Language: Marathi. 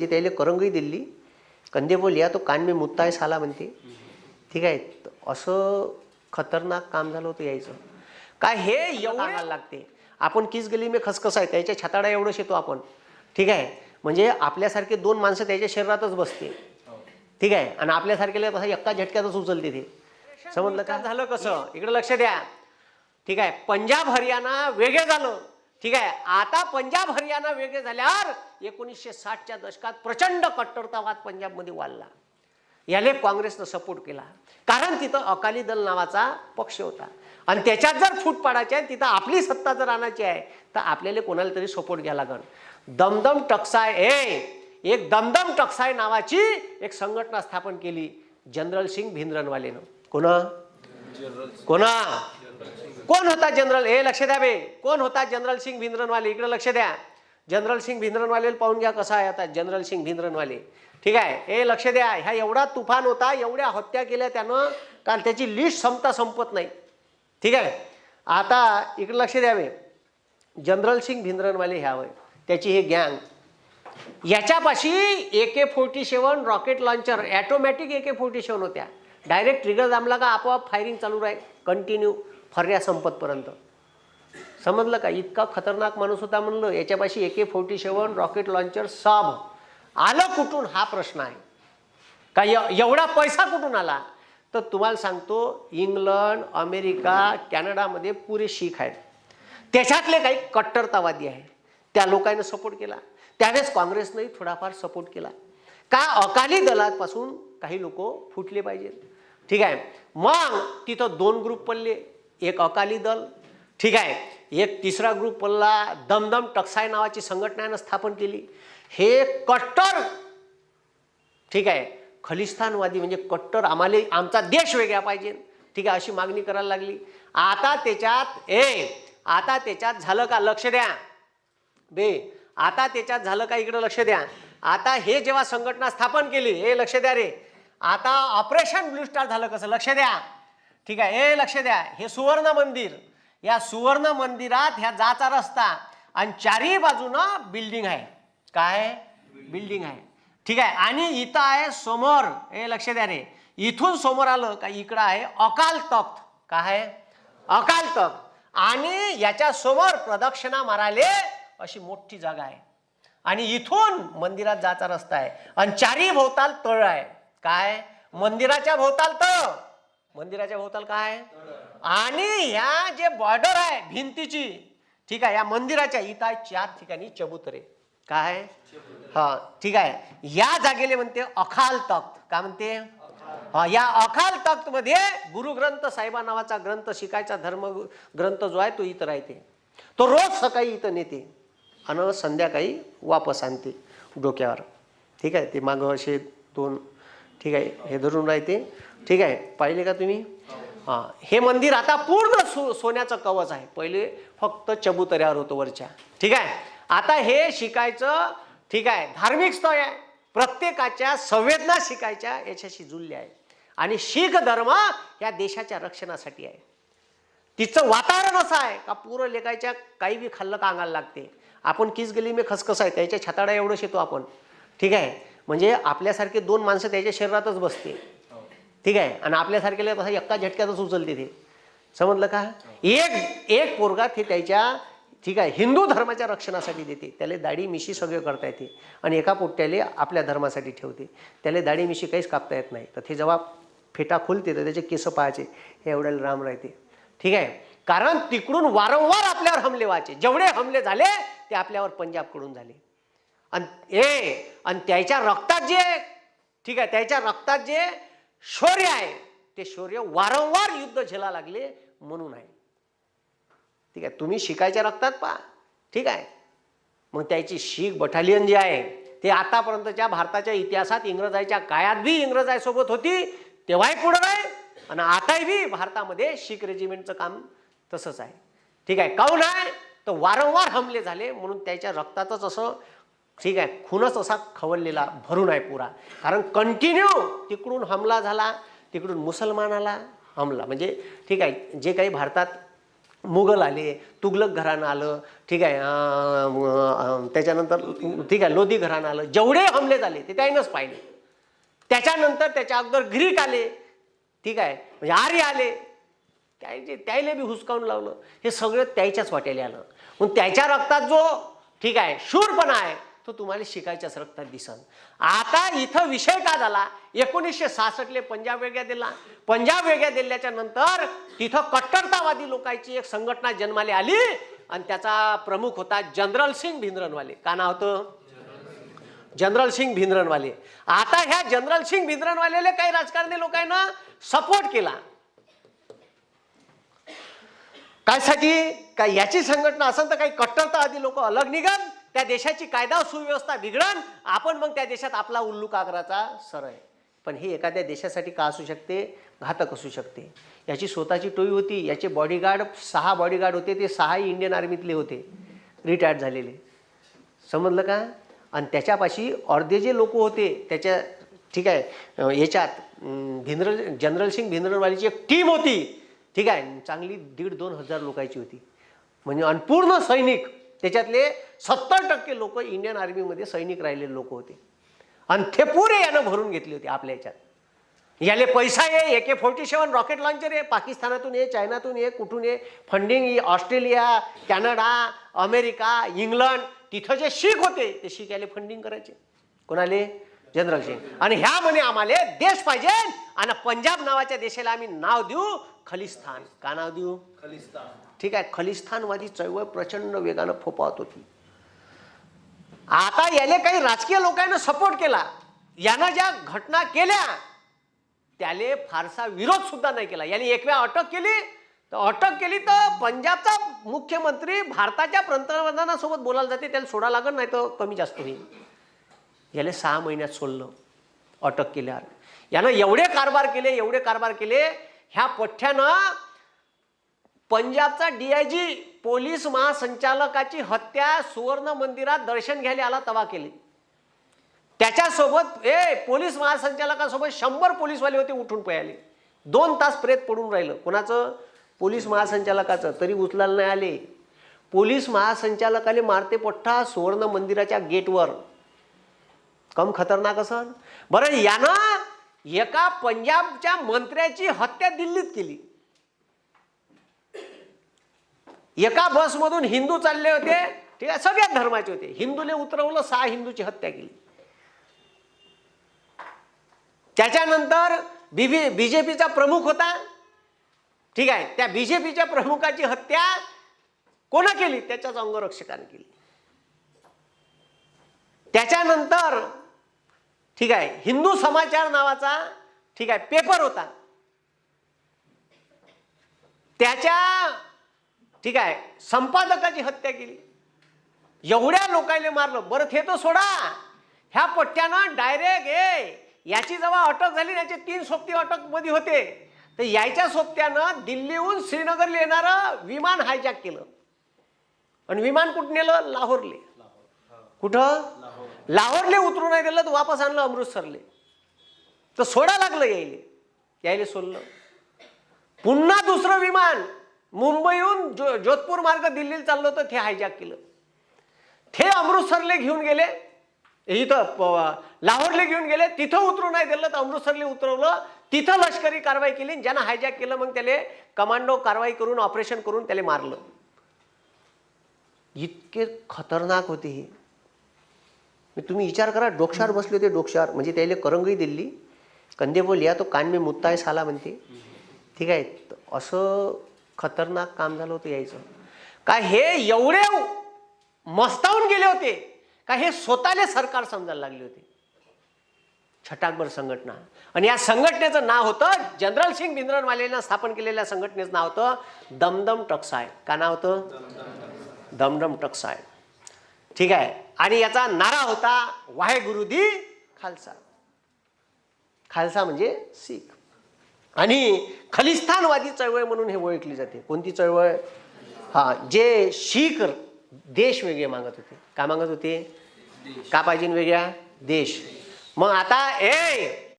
जे त्याला करंगही दिली. कंदे बोलिया तो कान मी मुत्ता आहे साला म्हणते. ठीक आहे. असं खतरनाक काम झालं होतं यायचं. काय हे एवढं लागते. आपण किस गली में खसखस आहे? त्याच्या छाताडा एवढं शेतो आपण. ठीक आहे. म्हणजे आपल्यासारखे दोन माणसं त्याच्या शरीरातच बसते. ठीक आहे. आणि आपल्यासारख्याला तसं एका झटक्यातच उचलते ते. समजलं का? झालं कसं? इकडे लक्ष द्या. ठीक आहे. पंजाब हरियाणा वेगळे झालं. ठीक आहे. आता पंजाब हरियाणा वेगळे झाल्यावर एकोणीसशे साठच्या दशकात प्रचंड कट्टरतावाद पंजाबमध्ये वाढला. याले काँग्रेसनं सपोर्ट केला. कारण तिथं अकाली दल नावाचा पक्ष होता. आणि त्याच्यात जर फूट पाडायची आहे तिथं आपली सत्ता जर आणायची आहे तर आपल्याला कोणाला तरी सपोर्ट घ्या लागण दमदम टकसाय ए एक दमदम टकसाय नावाची एक संघटना स्थापन केली जनरल सिंग भिंद्रनवालेनं. कोणा? कोणा? कोण होता जनरल? हे लक्ष द्या बे. कोण होता जनरल सिंग भिंद्रनवाले? इकडे लक्ष द्या. जनरल सिंग भिंद्रनवाले पाहून घ्या कसा आहे आता जनरल सिंग भिंद्रनवाले. ठीक आहे? हे लक्ष द्या. ह्या एवढा तुफान होता एवढ्या हत्या केल्या त्यानं कारण त्याची लिस्ट संपता संपत नाही. ठीक आहे? आता इकडे लक्ष द्यावे जनरल सिंग भिंद्रनवाले ह्या वय त्याची हे गँग याच्यापाशी A K forty seven rocket launcher automatic A K forty seven होत्या. डायरेक्ट ट्रिगर दामला का? आपोआप फायरिंग चालू राहील. कंटिन्यू फर्या संपतपर्यंत. समजलं का? इतका खतरनाक माणूस होता म्हणलं. याच्यापाशी A K forty seven rocket launcher सब. आलं कुठून? हा प्रश्न आहे. का एवढा पैसा कुठून आला? तर तुम्हाला सांगतो इंग्लंड अमेरिका कॅनडामध्ये पुरे शीख आहेत. त्याच्यातले काही कट्टरतावादी आहे त्या लोकांनी सपोर्ट केला. त्यावेळेस काँग्रेसनंही थोडाफार सपोर्ट केला. का? अकाली दलापासून काही लोक फुटले पाहिजेत ठीक आहे. मग तिथं दोन ग्रुप पडले. एक अकाली दल. ठीक आहे. एक तिसरा ग्रुप पल्ला दमदम टक्साय नावाची संघटनानं स्थापन केली. हे कट्टर ठीक आहे खलिस्तानवादी म्हणजे कट्टर आम्हाला आमचा देश वेगळा पाहिजे. ठीक आहे अशी मागणी करायला लागली. आता त्याच्यात ए आता त्याच्यात झालं का? लक्ष द्या. बे आता त्याच्यात झालं का? इकडं लक्ष द्या. आता हे जेव्हा संघटना स्थापन केली हे लक्ष द्या रे. आता ऑपरेशन ब्लू स्टार झालं कसं? लक्ष द्या. ठीक आहे हे लक्ष द्या. हे सुवर्ण मंदिर या सुवर्ण मंदिरात ह्या जाचा रस्ता आणि चारही बाजूनं बिल्डिंग आहे. काय? बिल्डिंग आहे. ठीक आहे. आणि इथं आहे समोर. हे लक्ष द्या रे. इथून समोर आलं का इकडं आहे अकाल तख्त. काय आहे? अकाल तख्त. आणि याच्या समोर प्रदक्षिणा मारायले अशी मोठी जागा आहे. आणि इथून मंदिरात जायचा रस्ता आहे. आणि चारी भोवताल तळ आहे. काय? मंदिराच्या भोवताल तळ. मंदिराच्या भोवताल काय? आणि ह्या जे बॉर्डर आहे भिंतीची ठीक आहे या मंदिराच्या इथं आहे चार ठिकाणी चबुतरे. काय हा ठीक आहे. या जागेले म्हणते अखाल तख्त. काय म्हणते? हा या अखाल तख्त मध्ये गुरुग्रंथ साहेबा नावाचा ग्रंथ शिकायचा धर्म ग्रंथ जो आहे तो इथं राहते. तो रोज सकाळी इथं नेते आणि संध्याकाळी वापस आणते डोक्यावर. ठीक आहे ते मागं असे दोन ठीक आहे हे धरून राहते. ठीक आहे पाहिले का तुम्ही? हे मंदिर आता पूर्ण सो सोन्याचं कवच आहे. पहिले फक्त चबुतऱ्यावर होतं वरच्या. ठीक आहे? आता हे शिकायचं ठीक आहे धार्मिक स्थळ आहे. प्रत्येकाच्या संवेदना शिकायच्या याच्याशी जुळले आहे आणि शीख धर्म या देशाच्या रक्षणासाठी आहे. तिचं वातावरण असं आहे का पूर्ण लेखायच्या काही बी खाल्लं का अंगाला लागते? आपण किस गली में खसखस आहे त्याच्या छताडा एवढं शेतो आपण. ठीक आहे? म्हणजे आपल्यासारखे दोन माणसं त्याच्या शरीरातच बसते. ठीक आहे? आणि आपल्यासारख्याला तसं एका झटक्यातच उचलते ते. समजलं का? एक एक पोरगा ते त्याच्या ठीक आहे हिंदू धर्माच्या रक्षणासाठी देते. त्याला दाढी मिशी सगळे करता येते. आणि एका पोट्ट्याले आपल्या धर्मासाठी ठेवते. त्याला दाढी मिशी काहीच कापता येत नाही. तर ते जेव्हा फेटा खुलते तर त्याचे केस पाहायचे. हे एवढ्याला राम राहते. ठीक आहे? कारण तिकडून वारंवार आपल्यावर हमले व्हायचे. जेवढे हमले झाले ते आपल्यावर पंजाबकडून झाले. आणि ए आणि त्याच्या रक्तात जे ठीक आहे त्याच्या रक्तात जे शौर्य आहे. ते शौर्य वारंवार युद्ध झेला लागले म्हणून आहे. ठीक आहे तुम्ही शिकायच्या रक्तात पहा. ठीक आहे. मग त्याची शीख बटालियन जी आहे ते आतापर्यंतच्या भारताच्या इतिहासात इंग्रजाच्या काळात बी इंग्रजांसोबत होती तेव्हाही पुढं आहे आणि आताही बी भारतामध्ये शीख रेजिमेंटचं काम तसंच आहे. ठीक आहे काऊन आहे? तर वारंवार हमले झाले म्हणून त्याच्या रक्तातच असं ठीक आहे. खूनच असा खवललेला भरून आहे पुरा. कारण कंटिन्यू तिकडून हमला झाला तिकडून मुसलमानाला हमला. म्हणजे ठीक आहे जे काही भारतात मुघल आले तुगलक घराणं आलं ठीक आहे त्याच्यानंतर ठीक आहे लोधी घराणं आलं जेवढे हमले झाले ते त्याईनंच पाहिले. त्याच्यानंतर त्याच्या अगोदर ग्रीक आले ठीक आहे म्हणजे आर्य आले. त्याचे त्याला बी हुसकावून लावलं. हे सगळं त्याच्याच वाट्याला आलं. मग त्याच्या रक्तात जो ठीक आहे शूरपणा आहे तो तुम्हाला शिकायच्याच रक्तात दिसन. आता इथं विषय का झाला? एकोणीसशे सहासष्टले पंजाब वेगळ्या दिला. पंजाब वेगळ्या दिल्याच्या नंतर तिथं कट्टरतावादी लोकांची एक संघटना जन्माला आली आणि त्याचा प्रमुख होता जनरल सिंग भिंद्रनवाले. का नाव होतं? जनरल सिंग भिंद्रनवाले. आता ह्या जनरल सिंग भिंद्रनवालेले काही राजकारणी लोकांना सपोर्ट केला. कायसाठी? काय याची संघटना असेल तर काही कट्टरतावादी लोक अलग निघत त्या देशाची कायदा सुव्यवस्था बिघडन आपण मग त्या देशात आपला उल्लू कागराचा सरळ सर आहे. पण हे एखाद्या देशासाठी का असू शकते? घातक असू शकते. याची स्वतःची टोळी होती याचे बॉडीगार्ड सहा बॉडीगार्ड होते ते सहाही इंडियन आर्मीतले होते. रिटायर्ड झालेले. समजलं का? आणि त्याच्यापाशी अर्धे जे लोक होते त्याच्या ठीक आहे याच्यात भिंद्रल जनरल सिंग भिंद्रलवालीची एक टीम होती. ठीक आहे चांगली दीड दोन हजार लोकांची होती. म्हणजे आणि पूर्ण सैनिक. त्याच्यातले सत्तर टक्के लोक इंडियन आर्मीमध्ये सैनिक राहिलेले लोक होते. आणि ते पुरे यानं भरून घेतले होते आपल्या याच्यात. याले पैसा ये A K forty seven rocket launcher आहे पाकिस्तानातून ये चायनातून ये कुठून ये फंडिंग ये ऑस्ट्रेलिया कॅनडा अमेरिका इंग्लंड तिथं जे शीख होते ते शीख याले फंडिंग करायचे. कोणाले? जनरल सिंग. आणि ह्या म्हणे आम्हाला देश पाहिजे आणि पंजाब नावाच्या देशाला आम्ही नाव देऊ खलिस्तान. का नाव देऊ? खलिस्तान. ठीक आहे खलिस्तानवादी चळवळ प्रचंड वेगानं फोपावत होती. आता याले काही राजकीय लोकांना सपोर्ट केला. यानं ज्या घटना केल्या त्याले फारसा विरोध सुद्धा नाही केला. याने एक वेळा अटक केली. तर अटक केली तर पंजाबचा मुख्यमंत्री भारताच्या पंतप्रधानासोबत बोलायला जाते त्याला सोडा लागत नाही तर कमी जास्त होईल. याले सहा महिन्यात सोडलं अटक केल्यावर. यानं एवढे कारभार केले एवढे कारभार केले ह्या पठ्ठ्यानं पंजाबचा डीआयजी पोलीस महासंचालकाची हत्या सुवर्ण मंदिरात दर्शन घ्यायला आला तवा केली. त्याच्यासोबत ए पोलीस महासंचालकासोबत शंभर पोलीसवाले होते उठून पळाले. दोन तास प्रेत पडून राहिलं. कोणाचं? पोलीस महासंचालकाचं. तरी उचलायला नाही आले. पोलीस महासंचालकाले मारते पठ्ठा सुवर्ण मंदिराच्या गेटवर. कम खतरनाक असं बरं यानं एका पंजाबच्या मंत्र्याची हत्या दिल्लीत केली. एका बसमधून हिंदू चालले होते. ठीक आहे सगळ्याच धर्माचे होते. हिंदूने उतरवलं सहा हिंदूची हत्या केली. त्याच्यानंतर बीबी बीजेपीचा प्रमुख होता. ठीक आहे त्या बीजेपीच्या प्रमुखाची हत्या कोणा केली? त्याच्याच अंगरक्षकाने केली. त्याच्यानंतर ठीक आहे हिंदू समाचार नावाचा ठीक आहे पेपर होता. त्याच्या ठीक आहे संपादकाची हत्या केली. एवढ्या लोकांनी मारलं बरं थे तो सोडा. ह्या पट्ट्यानं डायरेक्ट ए याची जेव्हा अटक झाली याचे तीन सोबती अटकमध्ये होते. तर याच्या सोबत्यानं दिल्लीहून श्रीनगरला येणारं विमान हायजॅक केलं. आणि विमान कुठं नेलं? लाहोरले. कुठं? लाहोरले उतरून नाही दिलं तर वापस आणलं अमृतसरले. तर सोडा लागलं यायले. यायले सोडलं. पुन्हा दुसरं विमान मुंबईहून जो जोधपूर मार्ग दिल्लीला चाललं होतं ते हायजॅक केलं. ते अमृतसरले घेऊन गेले. इथं लाहोरले घेऊन गेले. तिथं उतरू नाही दिलं तर अमृतसरले उतरवलं. तिथं लष्करी कारवाई केली ज्यांना हायजॅक केलं मग त्याले कमांडो कारवाई करून ऑपरेशन करून त्याला मारलं. इतके खतरनाक होते हे. मी तुम्ही विचार करा डोक्षार बसले होते डोक्षार म्हणजे त्याला करंगही दिली. कंदे बोलिया तो कान मी मुत्ताय साला म्हणते. ठीक आहे. असं खतरनाक काम झालं होतं यायचं. काय हे एवढे मस्तावून गेले होते का हे स्वतःले सरकार समजायला लागले होते. छटाकभर संघटना. आणि या संघटनेचं नाव होतं जनरल सिंग बिंद्रनवालेनं स्थापन केलेल्या संघटनेचं नाव होतं दमदम टक्साय का नाव होतं? दमदम टक्साय ठीक आहे. आणि याचा नारा होता वाहे गुरुदी खालसा. खालसा म्हणजे सीख आणि खलिस्तानवादी चळवळ म्हणून हे ओळखली जाते. कोणती चळवळ? हा जे शीख देश वेगळे मागत होते. काय मागत होते? का पाहिजे वेगळ्या? देश. मग आता ए